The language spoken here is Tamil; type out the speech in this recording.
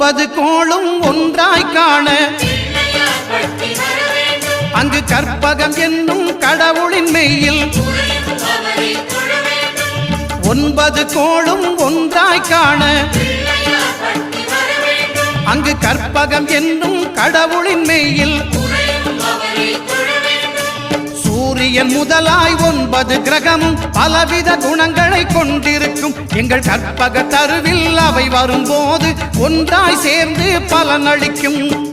ஒன்பது கோளும் ஒன்றாய் காண அங்கு கற்பகம் என்னும் கடவுளின் மெய்யில் ஒன்பது கோளும் ஒன்றாய் காண அங்கு கற்பகம் என்னும் கடவுளின் மெய்யில் சூரியன் முதலாய் ஒன்பது கிரகமும் பலவித குணங்கள் எங்கள் கற்பக தருவில் அவை வரும்போது ஒன்றாய் சேர்ந்து பலனளிக்கும். நவகிரகநாயக